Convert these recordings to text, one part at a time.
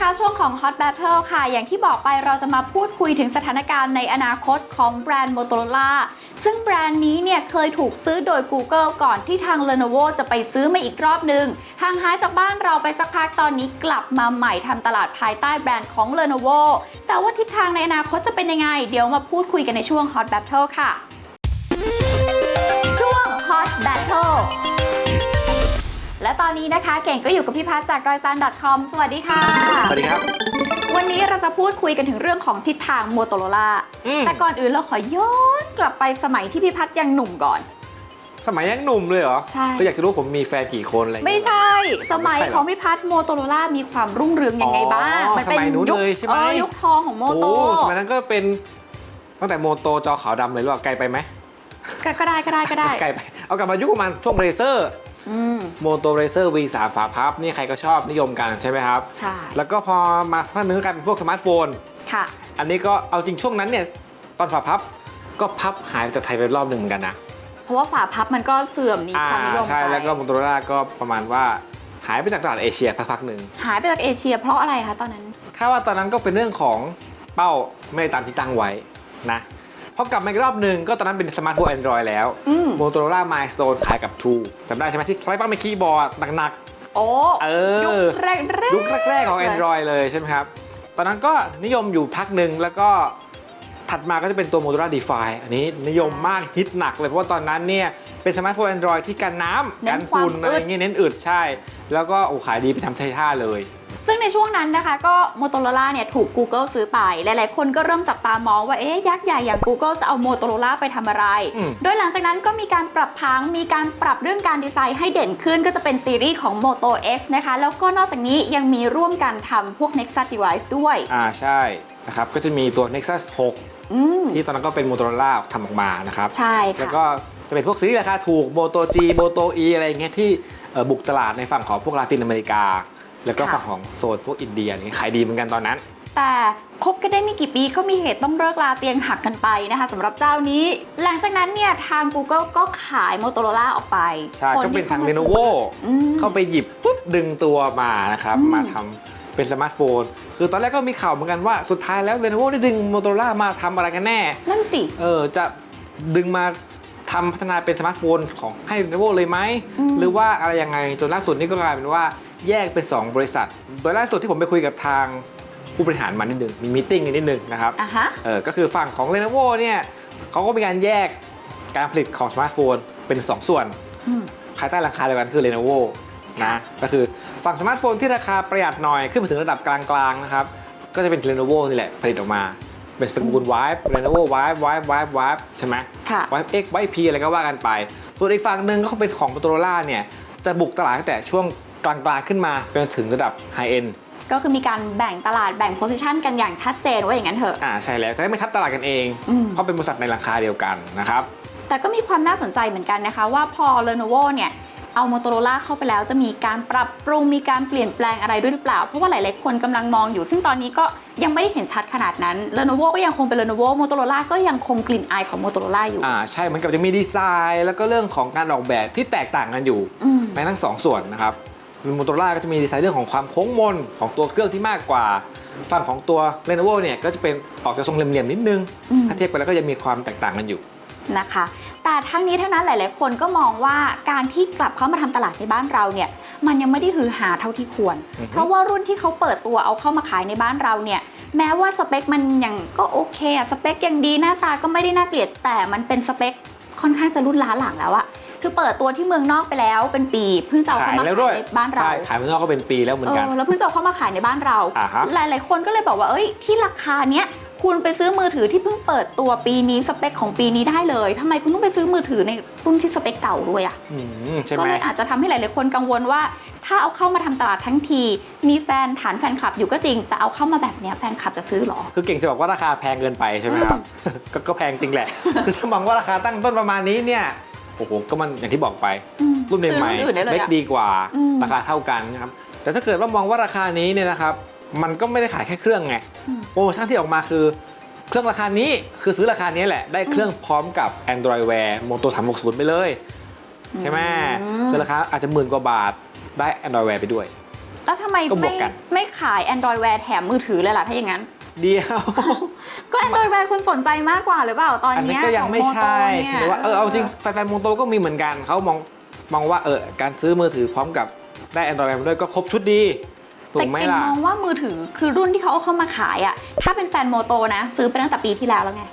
นะคะช่วงของ Hot Battle ค่ะ อย่างที่บอกไปเราจะมาพูดคุยถึงสถานการณ์ในอนาคตของแบรนด์ Motorola ซึ่งแบรนด์นี้เนี่ยเคยถูกซื้อโดย Google ก่อนที่ทาง Lenovo จะไปซื้อมาอีกรอบหนึ่งห่างหายจากบ้านเราไปสักพักตอนนี้กลับมาใหม่ทำตลาดภายใต้แบรนด์ของ Lenovo แต่ว่าทิศทางในอนาคตจะเป็นยังไง เดี๋ยวมาพูดคุยกันในช่วง Hot Battle ค่ะ ช่วง Hot Battle และตอนนี้นะคะเก่งก็อยู่กับพี่พัชจากดอยซัน .com สวัสดีค่ะ สวัสดีครับ วันนี้เราจะพูดคุยกันถึงเรื่องของทิศทางโมโตโรล่าอืม แต่ก่อนอื่นเราขอย้อนกลับไปสมัยที่พี่พัฒยังหนุ่มก่อน สมัยยังหนุ่มเลยเหรอใช่ ก็อยากจะรู้ผมมีแฟนกี่คนอะไรอย่างไม่เงี้ย ใช่ สมัยไม่ใช่เหรอของพี่พัฒโมโตโรล่ามีความรุ่งเรืองยังไงบ้าง อ๋อมัเป็นสมัยนู้นยุคเลยใช่ไหมออยุคทองของโมโตโอ้สมัยนั้นก็เป็นตั้งแต่โมโตจอขาวดำเลยหรือเปล่าไกลไปไหมก็ก็ได้ก็ได้ก็ได้ ไกลไป เอากลับมายุคประมาณช่วงเรเซอร์อืม โมโตเรเซอร์ V3 ฝาพับนี่ใครก็ชอบนิยมกันใช่ไหมครับ ใช่ แล้วก็พอมาสักพักหนึงก็กลายเป็นพวกสมาร์ทโฟน ค่ะ อันนี้ก็เอาจริงช่วงนั้นเนี่ยตอนฝาพับก็พับหายไปจากไทยไปรอบหนึ่งเหมือนกันนะ เพราะว่าฝาพับมันก็เสื่อมหนีอ่าความนิยมใช่ไปแล้วก็โมโตโรล่าก็ประมาณว่าหายไปจากตลาดเอเชียพักๆหนึ่งหายไปจากเอเชียเพราะอะไรคะตอนนั้นคาดว่าตอนนั้นก็เป็นเรื่องของเป้าไม่ได้ตามที่ตั้งไว้นะ พอกลับมาอีกรอบหนึ่งก็ตอนนั้นเป็นสมาร์ทโฟน Android แล้วอืมโมโตโรล่า Milestone ขายกับ True จำได้ใช่ไหมที่สไลด์ปั้งเป็นคีย์บอร์ดหนักโอ้ๆ เอยุอคแรกแรกยุคแรกๆของ Android เลยใช่ไหมครับ ตอนนั้นก็นิยมอยู่พักหนึ่งแล้วก็ถัดมาก็จะเป็นตัว Motorola DeFi อันนี้นิยมมากฮิตหนักเลย เพราะว่าตอนนั้นเนี่ย เป็นสมาร์ทโฟน Android ที่กันน้ำกันฝุ่นอะไรอย่างเงี้ยเน้นอึดใช่ แล้วก็โอ้ขายดีไปทำท่าๆเลย ซึ่งในช่วงนั้นนะคะก็ Motorola เนี่ยถูก Google ซื้อไป หลายๆ คนก็เริ่มจับตามองว่าเอ๊ะยักษ์ใหญ่อย่าง Google จะเอา Motorola ไปทำอะไรอืมโดยหลังจากนั้นก็มีการปรับพัง มีการปรับเรื่องการดีไซน์ให้เด่นขึ้นก็จะเป็นซีรีส์ของ Moto X นะคะ แล้วก็นอกจากนี้ยังมีร่วมกันทำพวก Nexus device ด้วย อ่าใช่นะครับก็จะมีตัว Nexus 6อืมที่ตอนนั้นก็เป็น Motorola ทำออกมานะครับใช่แล้วค่ะก็จะเป็นพวกซีรีส์ราคาถูก Moto G Moto E อะไรอย่างเงี้ยที่เอ่อบุกตลาดในฝั่งของพวกลาตินอเมริกา แล้วก็ค่ะ ฝั่งของโซนพวกอินเดียนี่ขายดีเหมือนกันตอนนั้น แต่คบกันได้ไม่กี่ปีก็มีเหตุต้องเลิกลาเตียงหักกันไปนะคะสำหรับเจ้านี้ หลังจากนั้นเนี่ยทาง Google ก็ขาย Motorola ออกไปใช่คก็เป็นที่ทางข้ม Lenovo อืม เข้าไปหยิบปุ๊บดึงตัวมานะครับ อืม มาทำเป็นสมาร์ทโฟน คือตอนแรกก็มีข่าวเหมือนกันว่าสุดท้ายแล้ว Lenovo ได้ดึง Motorola มาทำอะไรกันแน่ นั่นสิ เออจะดึงมาทำพัฒนาเป็นสมาร์ทโฟนของให้ Lenovo เลยไหม อืม หรือว่าอะไรยังไงจนล่าสุดนี่ก็กลายเป็นว่า แยกเป็น 2 บริษัท โดยล่าสุดที่ผมไปคุยกับทางผู้บริหารมานิดนึง มีมีติ้งนิดนึงนะครับ อะฮะ เออก็คือฝั่งของ Lenovo เนี่ยเขาก็มีการแยกการผลิตของสมาร์ทโฟนเป็น 2 ส่วน อืม ภายใต้ราคาเดียวกันคือ Lenovo นะก็คือฝั่งสมาร์ทโฟนที่ราคาประหยัดหน่อยขึ้นมาถึงระดับกลางๆนะครับ ก็จะเป็น Lenovo นี่แหละผลิตออกมา เป็นสกุล Vibe Lenovo Vibe Vibe Vibe Vibe ใช่ไหม ค่ะ Vibe X Vibe P อะไรก็ว่ากันไป ส่วนอีกฝั่งหนึ่งก็เป็นของ Motorola เนี่ย จะบุกตลาดตั้งแต่ช่วง กลางๆขึ้นมาจนถึงระดับ High End ก็คือมีการแบ่งตลาดแบ่งโพซิชันกันอย่างชัดเจนว่าอย่างนั้นเถอะ อ่าใช่แล้วจะได้ไม่ทับตลาดกันเองอืม เพราะเป็นบริษัทในราคาเดียวกันนะครับ แต่ก็มีความน่าสนใจเหมือนกันนะคะ ว่าพอ Lenovo เนี่ยเอา Motorola เข้าไปแล้วจะมีการปรับปรุงมีการเปลี่ยนแปลงอะไรด้วยหรือเปล่า เพราะว่าหลายๆคนกำลังมองอยู่ ซึ่งตอนนี้ก็ยังไม่ได้เห็นชัดขนาดนั้น Lenovo ก็ยังคงเป็น Lenovo Motorola ก็ยังคงกลิ่นอายของ Motorola อยู่ อ่าใช่เหมือนกับจะมีดีไซน์ แล้วก็เรื่องของการออกแบบที่แตกต่างกันอยู่อืม ในทั้งสองส่วนนะครับ โมโตโรล่าก็จะมีดีไซน์เรื่องของความโค้งมนของตัวเครื่องที่มากกว่า ฝั่งของตัว Lenovo เนี่ยก็จะเป็นออกจะทรงเหลี่ยมๆนิดนึงอืมถ้าเทียบกันแล้วก็จะมีความแตกต่างกันอยู่นะคะ แต่ทั้งนี้ทั้งนั้นหลายๆ คนก็มองว่าการที่กลับเข้ามาทำตลาดในบ้านเราเนี่ยมันยังไม่ได้ฮือหาเท่าที่ควรอือฮึเพราะว่ารุ่นที่เขาเปิดตัวเอาเข้ามาขายในบ้านเราเนี่ยแม้ว่าสเปคมันยังก็โอเคอะสเปคยังดีหน้าตาก็ไม่ได้น่าเกลียดแต่มันเป็นสเปคค่อนข้างจะรุ่นล้าหลังแล้วอะ คือเปิดตัวที่เมืองนอกไปแล้วเป็นปีเพิ่งจะเอาขาเข้ายมาแล้วขาด้วยยในบ้านเราใช่ขายเมืองนอกก็เป็นปีแล้วเหมือนกันเออแล้วเพิ่งจะเอาเข้ามาขายในบ้านเราอ่าฮะหลาย ๆ คนก็เลยบอกว่าเอ้ยที่ราคาเนี้ยคุณไปซื้อมือถือที่เพิ่งเปิดตัวปีนี้สเปคของปีนี้ได้เลยทำไมคุณต้องไปซื้อมือถือในรุ่นที่สเปคเก่าด้วยอะอืมใช่ก็ไหมเลยอาจจะทำให้หลายๆคนกังวลว่า ถ้าเอาเข้ามาทำตลาดทั้งที มีแฟนฐานแฟนคลับอยู่ก็จริง แต่เอาเข้ามาแบบเนี้ยแฟนคลับจะซื้อเหรอ คือเก่งจะบอกว่าราคาแพงเกินไปใช่ไหมครับก็ก็แพงจริงแหละ คือถ้ามองว่าราคาตั้งต้นประมาณนี้เนี่ย โอ้โหก็มันอย่างที่บอกไปอืมรุ่นซื้อใหม่รุ่นอื่นได้ๆเลยเล็กอะดีกว่าอืมราคาเท่ากันนะครับแต่ถ้าเกิดว่ามองว่าราคานี้เนี่ยนะครับ มันก็ไม่ได้ขายแค่เครื่องไงอืมโปรโมชั่นที่ออกมาคือเครื่องราคานี้คือซื้อราคานี้แหละได้เครื่องพร้อมกับ Android Wear Moto 360 ไปเลย ใช่ไหมคือราคาอาจจะหมื่นกว่าบาทได้ Android Wear ไปด้วยเอแล้วทำไมก็บวไม่กกันไม่ขาย Android Wear แถมมือถือเลยล่ะถ้าอย่างนั้น เดียว ก็ Android Wear คุณสนใจมากกว่าหรือเปล่าตอนอันนี้เนี้ยก็ยังไม่ของ Moto ใช่เนี่ยหรือว่าเออเอาจริงแฟนๆโมโตก็มีเหมือนกันเขามองมองว่าเออการซื้อมือถือพร้อมกับได้ Android มาด้วยก็ครบชุดดีถูแต่กไหมเก่งล่ะ มองว่ามือถือคือรุ่นที่เขาเอาเข้ามาขายอะถ้าเป็นแฟนโมโตนะ ซื้อไปตั้งแต่ปีที่แล้วแล้วไง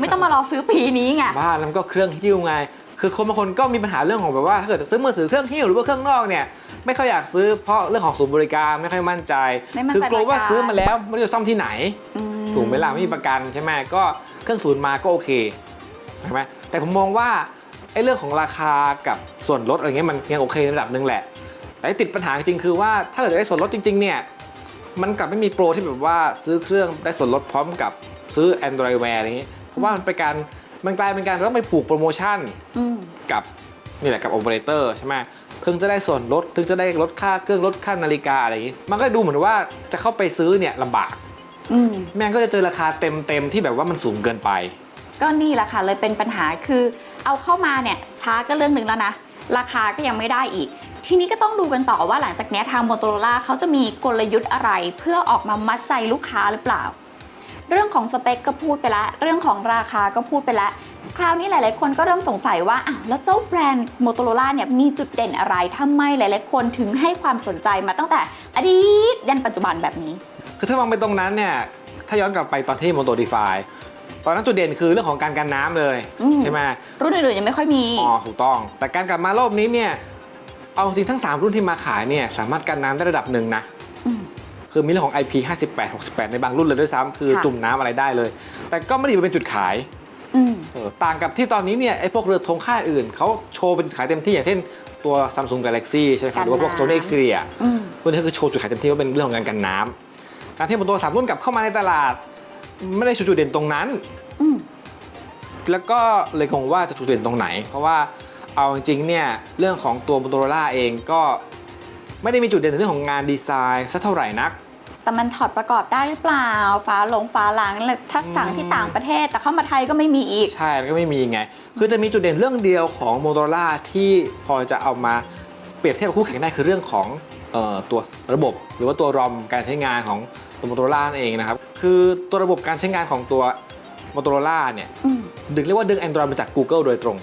ไม่ต้องมารอซื้อปีนี้ไง บ้านแล้วมันก็เครื่องหิ้วไง คือคนบางคนก็มีปัญหาเรื่องของแบบว่าถ้าเกิดซื้อมือถือเครื่องหิ้วหรือว่าเครื่องนอกเนี่ยไม่ค่อยอยากซื้อเพราะเรื่องของศูนย์บริการไม่ค่อยมั่นใจ ไม่มั่นใจคือกลัวว่าประกันซื้อมาแล้วไม่รู้จะซ่อมที่ไหนอืถูกไหมล่ะไม่มีประกันใช่ไหมก็เครื่องศูนย์มาก็โอเคใช่ไหมแต่ผมมองว่าไอ้เรื่องของราคากับส่วนลดอะไรเงี้ยมันยังโอเคในระดับหนึ่งแหละ แต่ที่ติดปัญหาจริงๆคือว่าถ้าเกิดได้ส่วนลดจริงๆเนี่ยมันกลับไม่มีโปรที่แบบว่าซื้อเครื่องได้ส่วนลดพร้อมกับซื้อ Android Wear อะไรอย่างงี้เพราะว่ามันเป็นการ มันกลายเป็นการต้องไปผูกโปรโมชั่นอืมกับนี่แหละกับโอเปอเรเตอร์ใช่ไหมถึงจะได้ส่วนลดถึงจะได้ลดค่าเครื่องลดค่านาฬิกาอะไรอย่างงี้ มันก็ดูเหมือนว่าจะเข้าไปซื้อเนี่ยลำบากอืมแม่งก็จะเจอราคาเต็มเต็มๆที่แบบว่ามันสูงเกินไป ก็นี่แหละค่ะเลยเป็นปัญหาคือเอาเข้ามาเนี่ยช้าก็เรื่องหนึ่งแล้วนะ ราคาก็ยังไม่ได้อีก ทีนี้ก็ต้องดูกันต่อว่าหลังจากเนี้ยทางโมโตโรล่าเขาจะมีกลยุทธ์อะไร เพื่อออกมามัดใจลูกค้าหรือเปล่า เรื่องของสเปคก็พูดไปแล้วเรื่องของราคาก็พูดไปแล้วคราวนี้หลาย ๆ คนก็เริ่มสงสัยว่าอ้าวแล้วเจ้าแบรนด์โมโตโรล่าเนี่ยมีจุดเด่นอะไรทำไมหลาย ๆ คนถึงให้ความสนใจมาตั้งแต่อดีตยันปัจจุบันแบบนี้ คือถ้ามองไปตรงนั้นเนี่ยถ้าย้อนกลับไปตอนที่ Moto Defy ตอนนั้นจุดเด่นคือเรื่องของการกันน้ำเลยอืมใช่ไหมรุ่นอื่นๆยังไม่ค่อยมีอ๋อถูกต้อง แต่การกลับมารอบนี้เนี่ยเอาจริงทั้ง 3 รุ่นที่มาขายเนี่ยสามารถกันน้ำได้ระดับหนึ่งนะอืม คือมีเรื่องของ IP 58 68 ในบางรุ่นเลยด้วยซ้ำคือค่ะ จุ่มน้ำอะไรได้เลย แต่ก็ไม่ได้เป็นจุดขาย อืม เออต่างกับที่ตอนนี้เนี่ยไอ้พวกเรือธงค่ายอื่น เขาโชว์เป็นจุดขายเต็มที่อย่างเช่นตัว Samsung Galaxy ใช่ไหมครับหรือว่าพวก Sony Xperia อืม พวกนี้คือโชว์จุดขายเต็มที่ว่าเป็นเรื่องของการกันน้ำการที่มันตัวสามรุ่นกลับเข้ามาในตลาด ไม่ได้ชูจุดเด่นตรงนั้น อืม แล้วก็เลยงงว่าจะจุดเด่นตรงไหน เพราะว่าเอาจริงๆเนี่ยเรื่องของตัว Motorola เองก็ ไม่ได้มีจุดเด่นในเรื่องของงานดีไซน์สักเท่าไหร่นัก แต่มันถอดประกอบได้หรือเปล่าฝาหลงฝาหลังเลยถ้าสั่งที่ต่างประเทศ แต่เข้ามาไทยก็ไม่มีอีก ใช่แล้วก็ไม่มีไง คือจะมีจุดเด่นเรื่องเดียวของ Motorola ที่พอจะเอามาเปรียบเทียบกับคู่แข่งได้คือเรื่องของเอ่อตัวระบบหรือว่าตัว ROM การใช้งานของตัว Motorola นั่นเองนะครับ คือตัวระบบการใช้งานของตัว Motorola เนี่ยอืมดึงเรียกว่าดึง Android มาจาก Google โดยตรง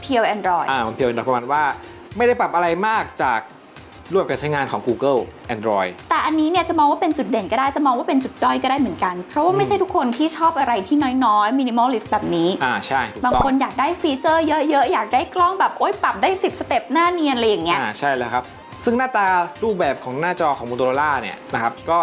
เพียวแอนดรอยอ่ามันเพียงประมาณว่า ไม่ได้ปรับอะไรมากจาก รูปแบบการใช้งานของ Google Android แต่อันนี้เนี่ยจะมองว่าเป็นจุดเด่นก็ได้จะมองว่าเป็นจุดด้อยก็ได้เหมือนกัน เพราะว่าไม่ใช่ทุกคนที่ชอบอะไรที่น้อยๆมินิมอลลิสต์แบบนี้ อ่าใช่ถูกบางต้องคนอยากได้ฟีเจอร์เยอะๆ อยากได้กล้องแบบ โอ๊ยปรับได้ 10 สเต็ปหน้าเนียนอะไรอย่างเงี้ย อ่าใช่แล้วครับ ซึ่งหน้าตารูปแบบของหน้าจอของ Motorola เนี่ยนะครับก็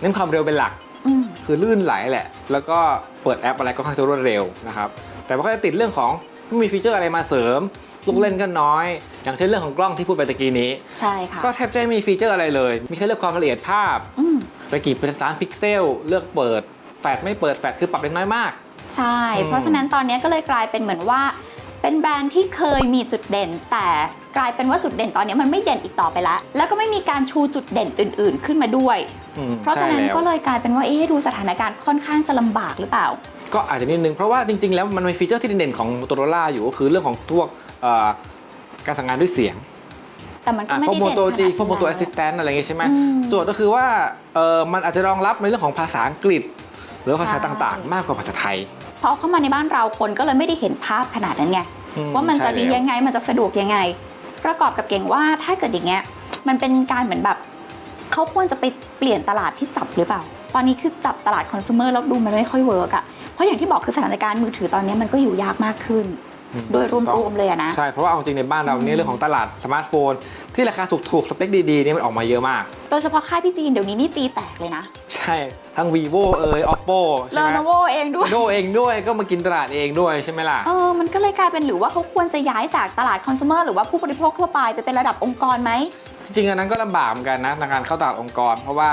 เน้นความเร็วเป็นหลัก อืม คือลื่นไหลแหละ แล้วก็เปิดแอปอะไรก็ค่อนข้างจะรวดเร็วนะครับ แต่ว่าก็จะติดเรื่องของไม่มีฟีเจอร์อะไรมาเสริม ลูกเล่นก็น้อย อย่างเช่นเรื่องของกล้องที่พูดไปตะกี้นี้ ใช่ค่ะ ก็แทบจะไม่มีฟีเจอร์อะไรเลย มีแค่เลือกความละเอียดภาพ อืมจะกี่เป็นล้านพิกเซล เลือกเปิด แฟลชไม่เปิดแฟลชคือปรับเล็กน้อยมาก ใช่ อืม เพราะฉะนั้นตอนนี้ก็เลยกลายเป็นเหมือนว่า เป็นแบรนด์ที่เคยมีจุดเด่น แต่กลายเป็นว่าจุดเด่นตอนนี้มันไม่เด่นอีกต่อไปแล้วแล้วก็ไม่มีการชูจุดเด่นอื่น ๆ ขึ้นมาด้วย อืมเพราะฉะนั้นใช่แล้ว ก็เลยกลายเป็นว่าเอ๊ะดูสถานการณ์ค่อนข้างจะลำบากหรือเปล่า ก็อาจจะนิดนึง เพราะว่าจริง ๆ แล้วมันมีฟีเจอร์ที่เด่นๆของ Motorola อยู่ก็คือเรื่องของพวกเอ่อการสั่งงานด้วยเสียงแต่มันก็อะไม่พวกได้โมเด่นโตขนาดจีนั้นพวกโมโตแล้แอสซิสแตนต์อะไรอย่างงี้ใช่ไหมอืมโจทย์ก็คือว่าเออมันอาจจะรองรับในเรื่องของภาษาอังกฤษ หรือว่าภาษาใช่ต่างๆ มากกว่าภาษาไทยเพราะเข้ามาในบ้านเราคนก็เลยไม่ได้เห็นภาพขนาดนั้นไงอืว่ามันจะใช่ดีแล้วยังไงมันจะสะดวกยังไง ประกอบกับเก่งว่าถ้าเกิดอย่างเงี้ยมันเป็นการเหมือนแบบเขาควรจะไปเปลี่ยนตลาดที่จับหรือเปล่า ตอนนี้คือจับตลาดคอน sumer แล้วดูมันไม่ค่อยเวิร์กอะ เพราะอย่างที่บอกคือสถานการณ์มือถือตอนนี้มันก็อยู่ยากมากขึ้นอืมโดยรถูกต้องวมๆเลยอะนะ ใช่ เพราะว่าเอาจริงในบ้านเราเนี่ยเรื่องของตลาดสมาร์ทโฟน ที่ราคาถูกๆ สเปคดีๆเนี่ยมันออกมาเยอะมาก โดยเฉพาะค่ายที่จีนเดี๋ยวนี้นี่ตีแตกเลยนะ ใช่ ทั้ง vivo เอ่ย oppo เลใช่ไหมโนโวเองด้วยโดเองด้วยก็มากินตลาดเองด้วยใช่ไหมล่ะ เออ มันก็เลยกลายเป็นหรือว่าเขาควรจะย้ายจากตลาดคอน sumer หรือว่าผู้บริโภคทั่วไปไปเป็นระดับองค์กรไหมจริงๆอันนั้นก็ลำบากเหมือนกันนะในการเข้าตลาดองค์กร เพราะว่า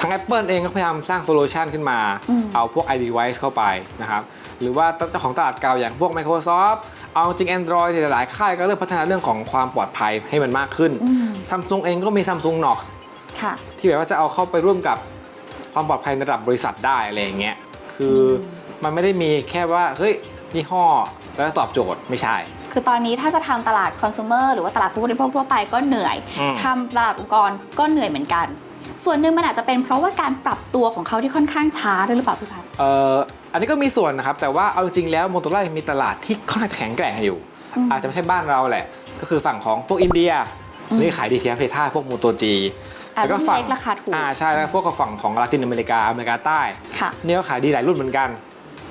ทาง Apple เองก็พยายามสร้างโซลูชันขึ้นมาอืมเอาพวก iDevice เข้าไปนะครับ หรือว่าเจ้าของตลาดเก่าอย่างพวก Microsoft เอาจริง Android เนี่ยหลายค่ายก็เริ่มพัฒนาเรื่องของความปลอดภัยให้มันมากขึ้นอืม Samsung เองก็มี Samsung Knox ค่ะที่แบบว่าจะเอาเข้าไปร่วมกับความปลอดภัยในระดับบริษัทได้อะไรอย่างเงี้ยคือมันไม่ได้มีแค่ว่าเฮ้ยยี่ห้อแล้วตอบโจทย์ไม่ใช่ คือตอนนี้ถ้าจะทำตลาดคอน sumer หรือว่าตลาดผู้บริโภคทั่วไปก็เหนื่อยอืมทำตลาดองค์กรก็เหนื่อยเหมือนกัน ส่วนหนึ่งมันอาจจะเป็นเพราะว่าการปรับตัวของเขาที่ค่อนข้างช้าด้วยหรือเปล่าพี่พัฒน์เอ่ออันนี้ก็มีส่วนนะครับ แต่ว่าเอาจริงๆแล้วโมโต r o ล่ามีตลาดที่ค่อนข้างจะแข็งแกร่งอยู่อืมอาจจะไม่ใช่บ้านเราแหละ ก็คือฝั่งของพวกอินเดียอืมนี่ขายดีแคฟเทท่าพวกโมโตจีอะแล้วก็รุ่นฝั่งเล็กราคาถูกอ่าใช่แล้วพวกกับฝั่งของลาตินอเมริกาอเมริกาใต้ค่ะนี่ก็ขายดีหลายรุ่นเหมือนกัน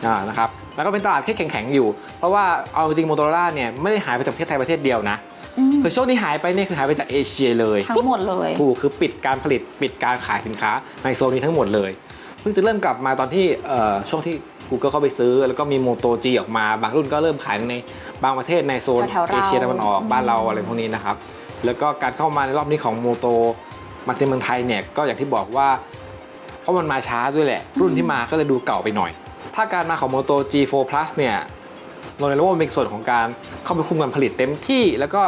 อ่านะครับแล้วก็เป็นตลาดที่แข็งๆอยู่ เพราะว่าเอาจริงโมโต r o ล่าเนี่ยไม่ได้หายไปจากประเทศไทยประเทศเดียวนะอืม คือช่วงนี้หายไปเนี่ยคือหายไปจากเอเชียเลยทั้งหมดเลยถูกคือปิดการผลิตปิดการขายสินค้าในโซนนี้ทั้งหมดเลย เพิ่งจะเริ่มกลับมาตอนที่เอ่อช่วงที่ Google เข้าไปซื้อ แล้วก็มีโมโตจีออกมา บางรุ่นก็เริ่มขายในบางประเทศในโซนแถวๆเราเอเชียตะวันออกอืมบ้านเราอะไรพวกนี้นะครับ แล้วก็การเข้ามาในรอบนี้ของโมโตมาในเมืองไทยเนี่ยก็อย่างที่บอกว่าเพราะมันมาช้าด้วยแหละ รุ่นที่มาก็เลยดูเก่าไปหน่อย ถ้าการมาของโมโต G4 Plus เนี่ย โรนัลโดเป็นส่วนของการเข้าไปคุมการผลิตเต็มที่ แล้วก็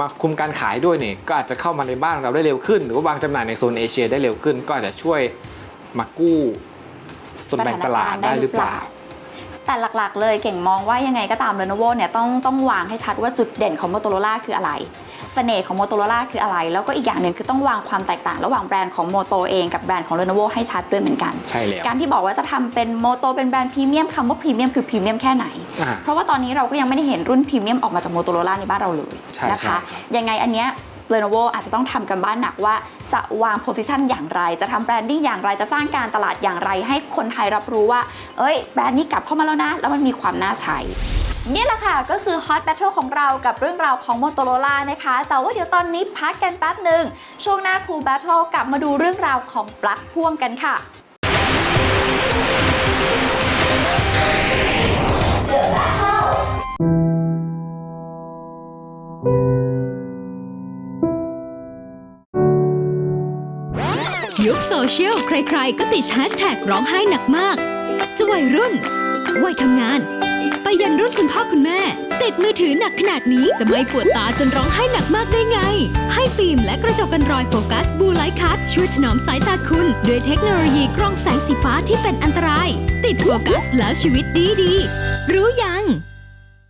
มาคุมการขายด้วยเนี่ยก็อาจจะเข้ามาในบ้านเราได้เร็วขึ้น หรือว่าวางจำหน่ายในโซนเอเชียได้เร็วขึ้น ก็อาจจะช่วยมากู้ส่วนแบ่งตลาดได้หรือเปล่าแต่หลักๆ เลยเก่งมองว่ายังไงก็ตาม Lenovo เนี่ยต้องต้องวางให้ชัดว่าจุดเด่นของ Motorola คืออะไร เสน่ห์ของ Motorola คืออะไร แล้วก็อีกอย่างหนึ่งคือต้องวางความแตกต่าง ระหว่างแบรนด์ของ Moto เองกับแบรนด์ของ Lenovo ให้ชัดด้วยเหมือนกัน ใช่แล้ว การที่บอกว่าจะทำเป็น Moto เป็นแบรนด์พรีเมียมคำว่าพรีเมียมคือพรีเมียมแค่ไหนอ่าเพราะว่าตอนนี้เราก็ยังไม่ได้เห็นรุ่นพรีเมียมออกมาจาก Motorola ในบ้านเราเลยใช่นะใช่คะครับยังไงอันเนี้ย Lenovo อาจจะต้องทำกันบ้านหนักว่าจะวาง position อย่างไร จะทำแบรนดิ้งอย่างไร จะสร้างการตลาดอย่างไร ให้คนไทยรับรู้ว่า เอ้ย แบรนด์นี้กลับเข้ามาแล้วนะ แล้วมันมีความน่าใช้ นี่แหละค่ะ ก็คือ Hot Battle ของเรากับเรื่องราวของ Motorola นะคะ แต่ว่าเดี๋ยวตอนนี้พักกันแป๊บหนึ่ง ช่วงหน้า Cool Battle กลับมาดูเรื่องราวของปลั๊กพ่วงกันค่ะยุคโซเชียลใครๆ ก็ติดแฮชแท็กร้องไห้หนักมาก จะวัยรุ่น วัยทำงาน ยันรุ่นคุณพ่อคุณแม่ ติดมือถือหนักขนาดนี้จะไม่ปวดตาจนร้องไห้หนักมากได้ไง ให้ฟิล์มและกระจกกันรอยโฟกัสบูไลท์คัทช่วยถนอมสายตาคุณ ด้วยเทคโนโลยีกรองแสงสีฟ้าที่เป็นอันตราย ติดโฟกัสแล้วชีวิตดีดีรู้ยัง